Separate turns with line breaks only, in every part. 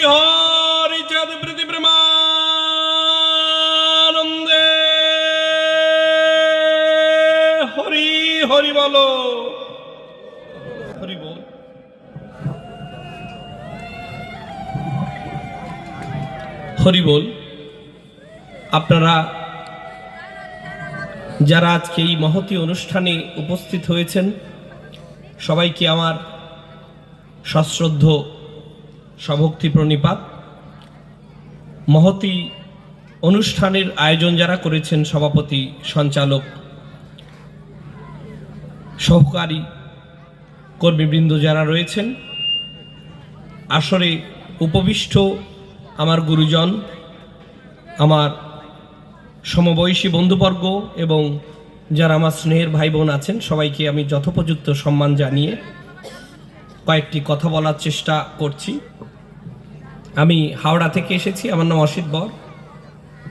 শ্রী হরি চাঁদ প্রীতি হরি হরি বলো। হরি বল। হরি বল। আপনারা যারা আজকে এই মহতি অনুষ্ঠানে উপস্থিত হয়েছেন, সবাইকে আমার সশ্রদ্ধ সভক্তি প্রণিপাত। মহতি অনুষ্ঠানের আয়োজন যারা করেছেন সভাপতি সঞ্চালক, সহকারী কর্মীবৃন্দ যারা রয়েছেন, আসরে উপবিষ্ট আমার গুরুজন, আমার সমবয়সী বন্ধুবর্গ এবং যারা আমার স্নেহের ভাই বোন আছেন, সবাইকে আমি যথোপযুক্ত সম্মান জানিয়ে কয়েকটি কথা বলার চেষ্টা করছি। আমি হাওড়া থেকে এসেছি, আমার নাম অসিত বর।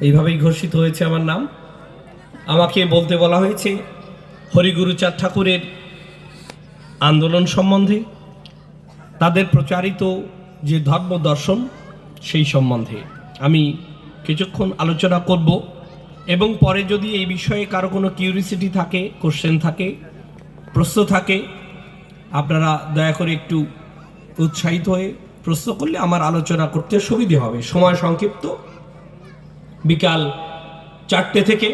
এইভাবেই ঘোষিত হয়েছে আমার নাম। আমাকে বলতে বলা হয়েছে হরিগুরুচাঁদ ঠাকুরের আন্দোলন সম্বন্ধে, তাদের প্রচারিত যে ধর্ম দর্শন, সেই সম্বন্ধে। আমি কিছুক্ষণ আলোচনা করব, এবং পরে যদি এই বিষয়ে কারও কোনো কিউরিসিটি থাকে কোশ্চেন থাকে, প্রশ্ন থাকে, আপনারা দয়া করে একটু উৎসাহিত হয়ে প্রশ্ন করলে আমার আলোচনা করতে সুবিধে হবে। সময় সংক্ষিপ্ত। বিকাল চারটে থেকে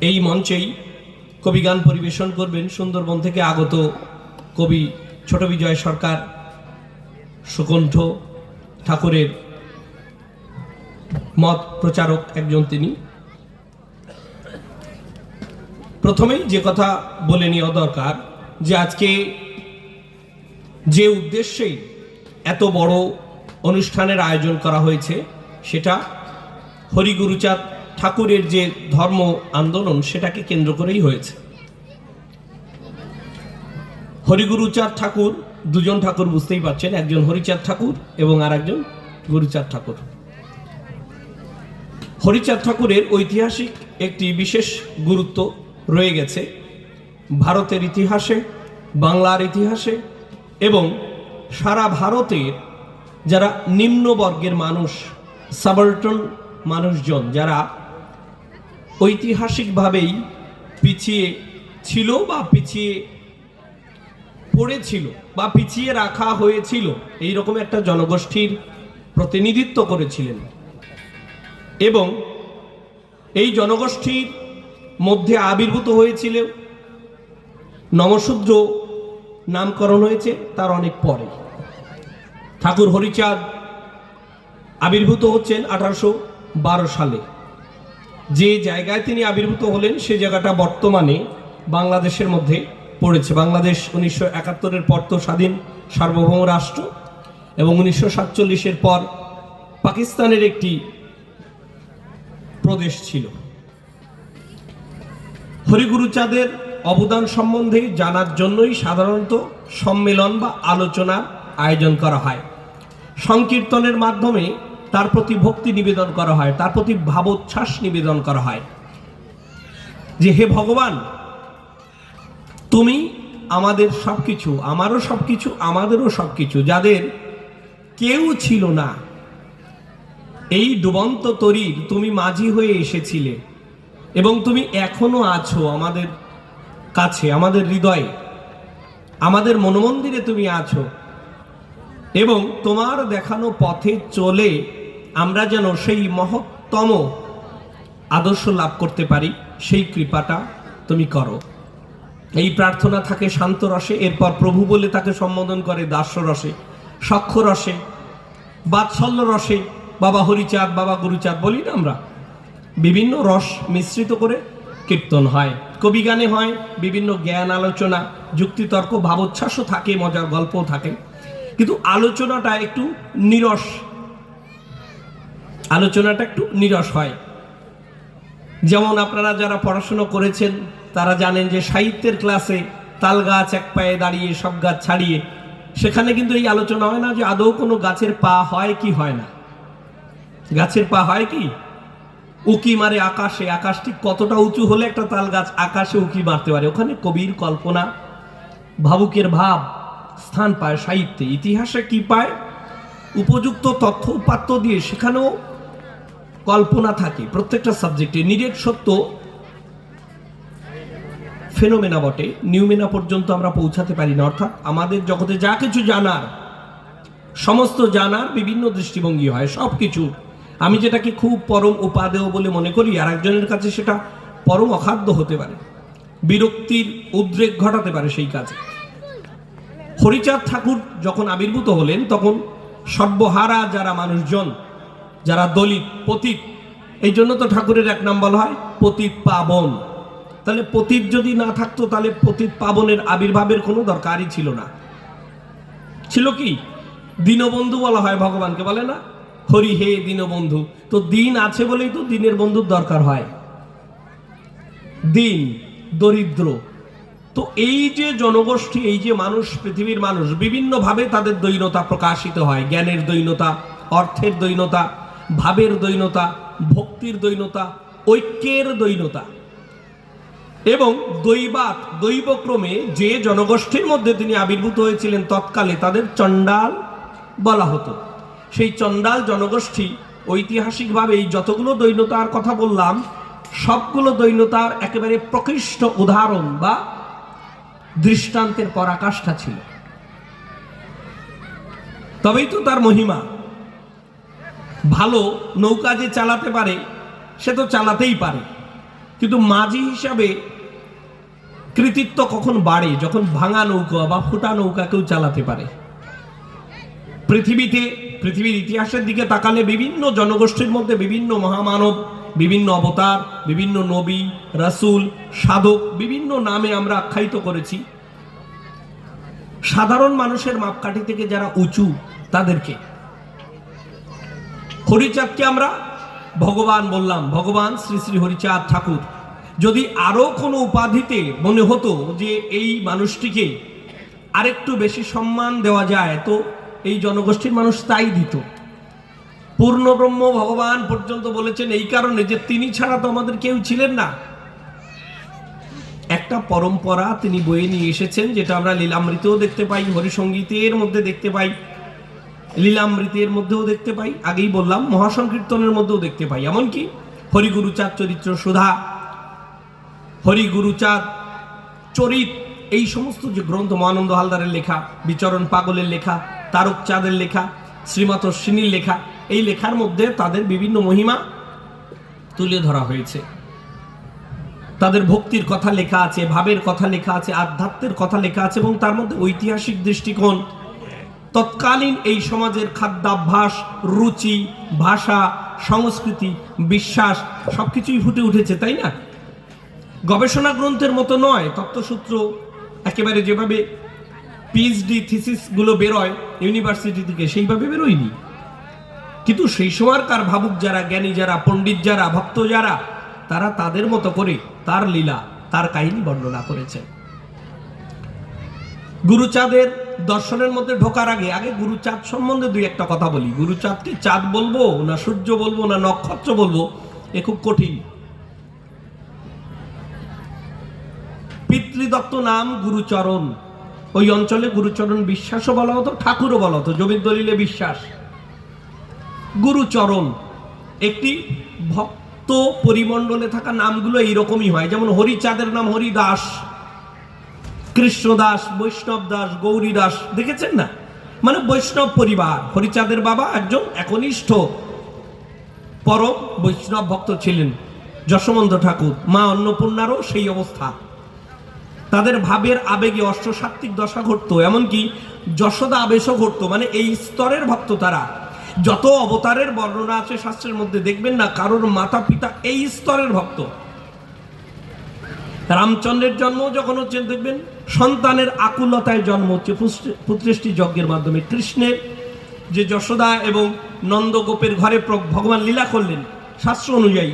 এই মঞ্চেই কবি গান পরিবেশন করবেন সুন্দরবন থেকে আগত কবি ছোট বিজয় সরকার, সুকণ্ঠ ঠাকুরের মত প্রচারক একজন তিনি। প্রথমেই যে কথা বলে নেওয়া দরকার যে আজকে যে উদ্দেশ্যেই এত বড় অনুষ্ঠানের আয়োজন করা হয়েছে, সেটা হরিগুরুচাঁদ ঠাকুরের যে ধর্ম আন্দোলন, সেটাকে কেন্দ্র করেই হয়েছে। হরিগুরুচাঁদ ঠাকুর, দুজন ঠাকুর বুঝতেই পারছেন, একজন হরিচাঁদ ঠাকুর এবং আর একজন গুরুচাঁদ ঠাকুর। হরিচাঁদ ঠাকুরের ঐতিহাসিক একটি বিশেষ গুরুত্ব রয়ে গেছে। ভারতের ইতিহাসে, বাংলার ইতিহাসে এবং সারা ভারতের যারা নিম্নবর্গের মানুষ সাবাল্টন মানুষজন, যারা ঐতিহাসিকভাবেই পিছিয়ে ছিল বা পিছিয়ে পড়েছিল বা পিছিয়ে রাখা হয়েছিল, এই রকম একটা জনগোষ্ঠীর প্রতিনিধিত্ব করেছিলেন। এবং এই জনগোষ্ঠীর মধ্যে আবির্ভূত হয়েছিল নমশূদ্র নামকরণ হয়েছে, তার অনেক পরে। ঠাকুর হরিচাঁদ আবির্ভূত হচ্ছেন আঠারোশো বারো সালে। যে জায়গায় তিনি আবির্ভূত হলেন, সে জায়গাটা বর্তমানে বাংলাদেশের মধ্যে পড়েছে। বাংলাদেশ উনিশশো একাত্তরের পর তো স্বাধীন সার্বভৌম রাষ্ট্র এবং উনিশশো সাতচল্লিশের পর পাকিস্তানের একটি প্রদেশ ছিল। হরিগুরুচাঁদের অবদান সম্বন্ধে জানার জন্যই সাধারণত সম্মেলন বা আলোচনার আয়োজন করা হয়। সংকীর্তনের মাধ্যমে তার প্রতি ভক্তি নিবেদন করা হয়, তার প্রতি ভাবোচ্ছ্বাস নিবেদন করা হয়। যে হে ভগবান, তুমি আমাদের সব কিছু আমারও সব কিছু আমাদেরও সব কিছু যাদের কেউ ছিল না, এই ডুবন্ত তরীর তুমি মাঝি হয়ে এসেছিলে এবং তুমি এখনও আছো আমাদের কাছে, আমাদের হৃদয়ে, আমাদের মনোমন্দিরে তুমি আছো। এবং তোমার দেখানো পথে চলে আমরা যেন সেই মহত্তম আদর্শ লাভ করতে পারি, সেই কৃপাটা তুমি করো। এই প্রার্থনা থাকে শান্ত রসে এরপর প্রভু বলে তাকে সম্বোধন করে দাস্য রসে সক্ষ রসে বাৎসল্য রসে বাবা হরিচাঁদ, বাবা গুরুচাঁদ বলি না আমরা? বিভিন্ন রস মিশ্রিত করে কীর্তন হয়। কবি গানে হয়, বিভিন্ন জ্ঞান আলোচনা, যুক্তিতর্ক, ভাবোচ্ছ্বাসও থাকে, মজার গল্পও থাকে। কিন্তু আলোচনাটা একটু নিরস। আলোচনাটা একটু নিরস হয়। যেমন আপনারা যারা পড়াশুনো করেছেন, তারা জানেন যে সাহিত্যের ক্লাসে তাল গাছ এক পায়ে দাঁড়িয়ে, সব গাছ ছাড়িয়ে, সেখানে কিন্তু এই আলোচনা হয় না যে আদৌ কোনো গাছের পা হয় কি হয় না। গাছের পা হয় কি? উকি মারে আকাশে, আকাশ ঠিক কতটা উঁচু হলে একটা তাল গাছ আকাশে উকি মারতে পারে? ওখানে কবির কল্পনা, ভাবুকের ভাব, স্থান পায়, সাহিত্যে, ইতিহাসে কি পায়? উপযুক্ত তথ্য, উপাত্ত দিয়ে সেখানেও কল্পনা থাকে। প্রত্যেকটা সাবজেক্টে নিরেট সত্য ফেনোমেনা বটে। নিউমেনা পর্যন্ত আমরা পৌঁছাতে পারি না। অর্থাৎ আমাদের জগতে যা কিছু জানার, সমস্ত জানার বিভিন্ন দৃষ্টিভঙ্গি হয় সব কিছু আমি যেটাকে খুব পরম উপাদেয় বলে মনে করি আর একজনের কাছে সেটা পরম অখাদ্য হতে পারে। বিরক্তির উদ্রেক ঘটাতে পারে সেই কাজে। হরিচাঁদ ঠাকুর যখন আবির্ভূত হলেন, তখন সর্বহারা যারা মানুষজন, যারা দলিত, পতিত, এই জন্য তো ঠাকুরের এক নাম বলা হয় পতিত পাবন। তাহলে পতিত যদি না থাকতো, তাহলে পতিত পাবনের আবির্ভাবের কোনো দরকারই ছিল না। ছিল কি? দীনবন্ধু বলা হয় ভগবানকে, বলে না? হরি হে দীনবন্ধু, তো দিন আছে বলেই তো দিনের বন্ধুর দরকার হয়। দিন, দরিদ্র, তো এই যে জনগোষ্ঠী, এই যে মানুষ, পৃথিবীর মানুষ, বিভিন্নভাবে তাদের দৈনতা প্রকাশিত হয়। জ্ঞানের দৈনতা, অর্থের দৈনতা, ভাবের দৈনতা, ভক্তির দৈনতা, ঐক্যের দৈনতা। এবং দৈবাত দৈবক্রমে যে জনগোষ্ঠীর মধ্যে তিনি আবির্ভূত হয়েছিলেন তৎকালে, তাদের চণ্ডাল বলা হতো। সেই চণ্ডাল জনগোষ্ঠী ঐতিহাসিকভাবে এই যতগুলো দৈনতার কথা বললাম, সবগুলো দৈনতার একেবারে প্রকৃষ্ট উদাহরণ বা দৃষ্টান্তের পরাকাষ্ঠা ছিল। তবেই তো তার মহিমা। ভালো নৌকা যে চালাতে পারে, সে তো চালাতেই পারে। কিন্তু মাঝি হিসাবে কৃতিত্ব কখন বাড়ে যখন ভাঙা নৌকা বা ফুটা নৌকা কেউ চালাতে পারে? পৃথিবীতে পৃথিবীর ইতিহাসের দিকে তাকালে বিভিন্ন জনগোষ্ঠীর মধ্যে বিভিন্ন মহামানব, বিভিন্ন অবতার, বিভিন্ন নবী, রাসূল, সাধক, বিভিন্ন নামে আমরা আখ্যায়িত করেছি। সাধারণ মানুষের মাপকাঠি থেকে যারা উঁচু, তাদেরকে। হরিচাঁদকে আমরা ভগবান বললাম, ভগবান শ্রী শ্রী হরিচাঁদ ঠাকুর। যদি আরও কোনো উপাধিতে মনে হতো যে এই মানুষটিকে আরেকটু বেশি সম্মান দেওয়া যায়, তো এই জনগোষ্ঠীর মানুষ তাই দিত। পূর্ণ ব্রহ্ম ভগবান পর্যন্ত বলেছেন এই কারণে যে তিনি ছাড়া তো আমাদের কেউ ছিলেন না। একটা পরম্পরা তিনি বয়ে নিয়ে এসেছেন, যেটা আমরা লীলামৃতেও দেখতে পাই হরিসঙ্গীতের মধ্যে দেখতে পাই, লীলামৃতের মধ্যেও দেখতে পাই, আগেই বললাম, মহাসংকীর্তনের মধ্যেও দেখতে পাই। এমনকি হরিগুরুচাঁদ চরিত্র সুধা, হরিগুরুচাঁদ চরিত, এই সমস্ত যে গ্রন্থ মহানন্দ হালদারের লেখা, বিচরণ পাগলের লেখা তারক চাঁদের লেখা শ্রীমত সিনীর লেখা, এই লেখার মধ্যে তাদের বিভিন্ন মহিমা তুলে ধরা হয়েছে। তাদের ভক্তির কথা লেখা আছে, ভাবের কথা লেখা আছে, আধ্যাত্মের কথা লেখা আছে এবং তার মধ্যে ঐতিহাসিক দৃষ্টিকোণ। তৎকালীন এই সমাজের খাদ্যাভ্যাস, রুচি, ভাষা, সংস্কৃতি, বিশ্বাস সবকিছুই ফুটে উঠেছে, তাই না? গবেষণা গ্রন্থের মতো নয়, তত্ত্বসূত্র একেবারে যেভাবে পিএইচডি থিসিসগুলো বেরোয় ইউনিভার্সিটি থেকে, সেইভাবে বেরোয়নি। কিন্তু সেই সময়কার ভাবুক যারা, জ্ঞানী যারা, পণ্ডিত যারা, ভক্ত যারা, তারা তাদের মতো করে তার লীলা, তার কাহিনী বর্ণনা করেছেন গুরুচাঁদের দর্শনের মধ্যে ঢোকার আগে আগে গুরুচাঁদ সম্বন্ধে দুই একটা কথা বলি। গুরুচাঁদকে চাঁদ বলব, না সূর্য বলব, না নক্ষত্র বলব, এ খুব কঠিন। পিতৃদত্ত নাম গুরুচরণ। ওই অঞ্চলে গুরুচরণ বিশ্বাসও বলা হতো, ঠাকুরও বলা হতো, জমির দলিলে বিশ্বাস। গুরুচরণ, একটি ভক্ত পরিমণ্ডলে থাকা নামগুলো এইরকমই হয়, যেমন হরিচাঁদের নাম হরিদাস, কৃষ্ণদাস, বৈষ্ণব দাস, গৌরী দাস, দেখেছেন না? মানে বৈষ্ণব পরিবার, হরিচাঁদের বাবা একজন একনিষ্ঠ পরম বৈষ্ণব ভক্ত ছিলেন যশবন্ত ঠাকুর, মা অন্নপূর্ণারও সেই অবস্থা। তাদের ভাবের আবেগে অষ্টসাত্ত্বিক দশা ঘটতো, এমনকি যশোদা আবেশও ঘটতো মানে এই স্তরের ভক্ত তারা। যত অবতারের বর্ণনা আছে শাস্ত্রের মধ্যে দেখবেন না, কারোর মাতা পিতা এই স্তরের ভক্ত। রামচন্দ্রের জন্ম যখন হচ্ছে, দেখবেন সন্তানের আকুলতায় জন্ম হচ্ছে পুত্রেষ্টি যজ্ঞের মাধ্যমে। কৃষ্ণের যে যশোদা এবং নন্দগোপের ঘরে ভগবান লীলা করলেন, শাস্ত্র অনুযায়ী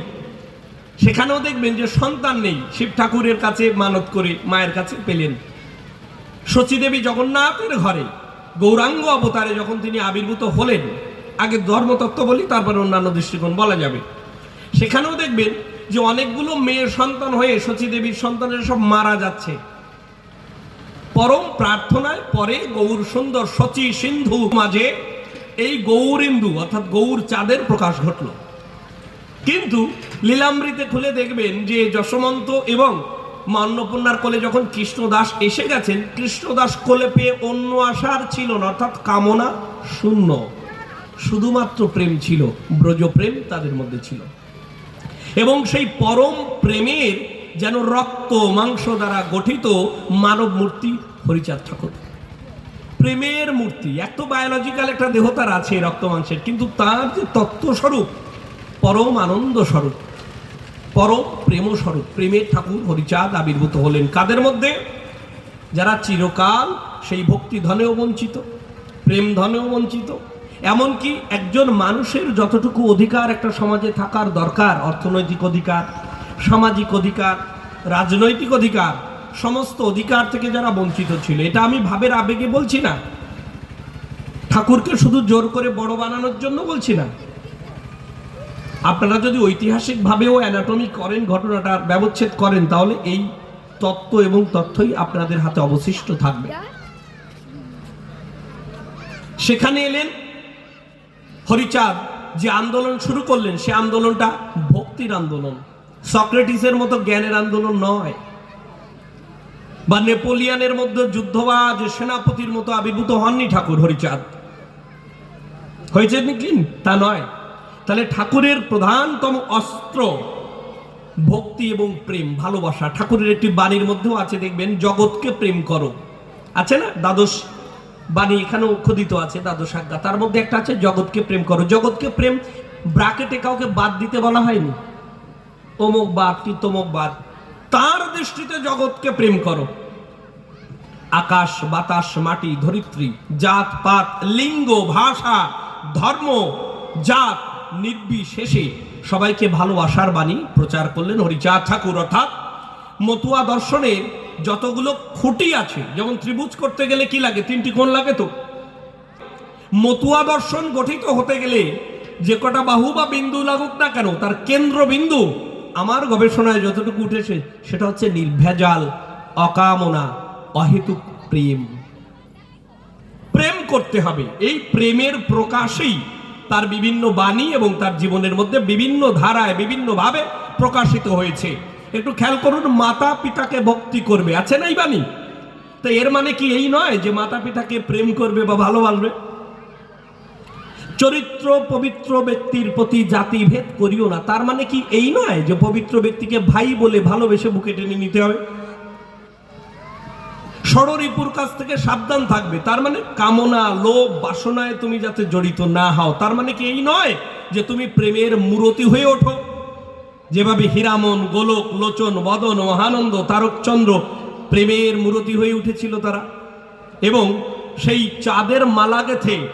সেখানেও দেখবেন যে সন্তান নেই। শিব ঠাকুরের কাছে মানত করে মায়ের কাছে পেলেন। শচীদেবী জগন্নাথের ঘরে গৌরাঙ্গ অবতারে যখন তিনি আবির্ভূত হলেন, আগে ধর্মতত্ত্ব বলি, তারপরে অন্যান্য দৃষ্টিকোণ বলা যাবে। সেখানেও দেখবেন যে অনেকগুলো মেয়ের সন্তান হয়ে শচীদেবীর সন্তানের সব মারা যাচ্ছে। পরম প্রার্থনায় পরে গৌর সুন্দর শচী সিন্ধু মাঝে এই গৌরেন্দু, অর্থাৎ গৌর চাঁদের প্রকাশ ঘটল। কিন্তু লীলামৃতে খুলে দেখবেন যে যশমন্ত এবং মান্যপন্যার কোলে যখন কৃষ্ণদাস এসে গেছেন, কৃষ্ণদাস কোলে পেয়ে অন্য আশার ছিল না, অর্থাৎ কামনা শূন্য। শুধুমাত্র প্রেম ছিল ব্রজ প্রেম তাদের মধ্যে ছিল। এবং সেই পরম প্রেমের যেন রক্ত মাংস দ্বারা গঠিত মানব মূর্তি হরিচাঁদ ঠাকুর। প্রেমের মূর্তি, এত বায়োলজিক্যাল একটা দেহ তার আছে রক্ত মাংসের, কিন্তু তার যে তত্ত্বস্বরূপ পরম আনন্দ স্বরূপ, পরম প্রেম স্বরূপ, প্রেমের ঠাকুর হরিচাঁদ আবির্ভূত হলেন। কাদের মধ্যে? যারা চিরকাল সেই ভক্তি ধনেও বঞ্চিত, প্রেম ধনেও বঞ্চিত, এমনকি একজন মানুষের যতটুকু অধিকার একটা সমাজে থাকার দরকার, অর্থনৈতিক অধিকার, সামাজিক অধিকার, রাজনৈতিক অধিকার, সমস্ত অধিকার থেকে যারা বঞ্চিত ছিল, এটা আমি ভাবের আবেগে বলছি না। ঠাকুরকে শুধু জোর করে বড় বানানোর জন্য বলছি না। আপনারা যদি ঐতিহাসিকভাবেও অ্যানাটমি করেন ঘটনাটার ব্যবচ্ছেদ করেন, তাহলে এই তত্ত্ব এবং তথ্যই আপনাদের হাতে অবশিষ্ট থাকবে। সেখানে এলেন হরিচাঁদ, যে আন্দোলন শুরু করলেন, সে আন্দোলনটা ভক্তির আন্দোলন। সক্রেটিসের মতো জ্ঞানের আন্দোলন নয়। বা নেপোলিয়ানের মধ্যে যুদ্ধবাজ সেনাপতির মতো আবির্ভূত হননি ঠাকুর হরিচাঁদ। হয়েছে নাকি তা নয়। তাহলে ঠাকুরের প্রধানতম অস্ত্র, ভক্তি এবং প্রেম, ভালোবাসা। ঠাকুরের একটি বাণীর মধ্যেও আছে, দেখবেন, জগৎকে প্রেম করো। আছে না? দ্বাদশ বাণী এখানেও খোদিত আছে, দ্বাদশ আজ্ঞা। তার মধ্যে একটা আছে, জগৎকে প্রেম করো। জগৎকে প্রেম ব্রাকেটে কাউকে বাদ দিতে বলা হয়নি। অমুক বাদ কি তমুক বাদ। তার দৃষ্টিতে জগৎকে প্রেম করো। আকাশ, বাতাস, মাটি, ধরিত্রী, জাত, পাত, লিঙ্গ, ভাষা, ধর্ম, জাত নির্বিশেষে সবাইকে ভালোবাসার বাণী প্রচার করলেন হরিচাঁদ ঠাকুর। অর্থাৎ মতুয়া দর্শনের যতগুলো খুঁটি আছে, যেমন ত্রিভুজ করতে গেলে কি লাগে? তিনটি কোণ লাগে তো। মতুয়া দর্শন গঠিত হতে গেলে যে কটা বাহু বা বিন্দু লাগুক না কেন, তার কেন্দ্রবিন্দু আমার গবেষণায় যতটুকু উঠেছে, সেটা হচ্ছে নির্ভেজাল, অকামনা, অহেতুক প্রেম। প্রেম করতে হবে। এই প্রেমের প্রকাশেই তার বিভিন্ন বাণী এবং তার জীবনের মধ্যে বিভিন্ন ধারায়, বিভিন্নভাবে প্রকাশিত হয়েছে। একটু খেয়াল করুন, মাতা পিতাকে ভক্তি করবে। আছে না এই বাণী? তো এর মানে কি এই নয় যে মাতা পিতাকে প্রেম করবে বা ভালোবাসবে? চরিত্র পবিত্র ব্যক্তির প্রতি জাতি ভেদ করিও না। তার মানে কি এই নয় যে পবিত্র ব্যক্তিকে ভাই বলে ভালোবেসে বুকে টেনে নিতে হবে? ষড়রিপুর কাছ থেকে সাবধান থাকবে। তার মানে কামনা, লোভ, বাসনায় তুমি যাতে জড়িত না হও। তার মানে কি এই নয় যে তুমি প্রেমের মূরতি হয়ে ওঠো। যেভাবে হীরামন, গোলক, লোচন, বদন, মহানন্দ, তারকচন্দ্র প্রেমের মূরতি হয়ে উঠেছিল তারা। এবং সেই চাঁদের মালা গেথে